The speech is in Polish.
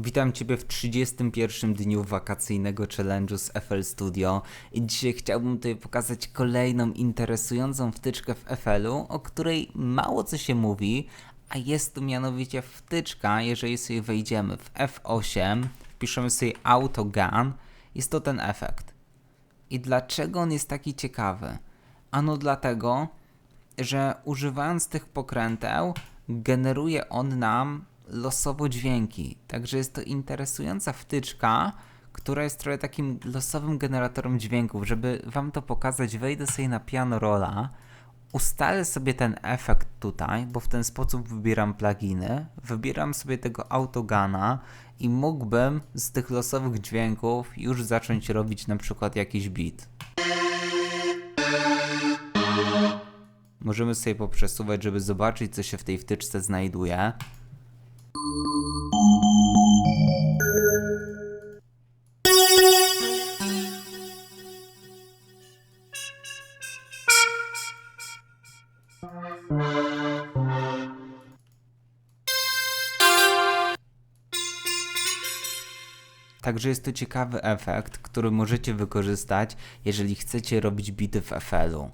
Witam Ciebie w 31 dniu wakacyjnego challenge'u z FL Studio i dzisiaj chciałbym tutaj pokazać kolejną interesującą wtyczkę w FL-u, o której mało co się mówi, a jest to mianowicie wtyczka, jeżeli sobie wejdziemy w F8, wpiszemy sobie AutoGun, jest to ten efekt. I dlaczego on jest taki ciekawy? Ano dlatego, że używając tych pokręteł generuje on nam losowo dźwięki. Także jest to interesująca wtyczka, która jest trochę takim losowym generatorem dźwięków. Żeby wam to pokazać, wejdę sobie na piano rolla, ustalę sobie ten efekt tutaj, bo w ten sposób wybieram pluginy, wybieram sobie tego autogana i mógłbym z tych losowych dźwięków już zacząć robić na przykład jakiś beat. Możemy sobie poprzesuwać, żeby zobaczyć, co się w tej wtyczce znajduje. Także jest to ciekawy efekt, który możecie wykorzystać, jeżeli chcecie robić bity w FL-u.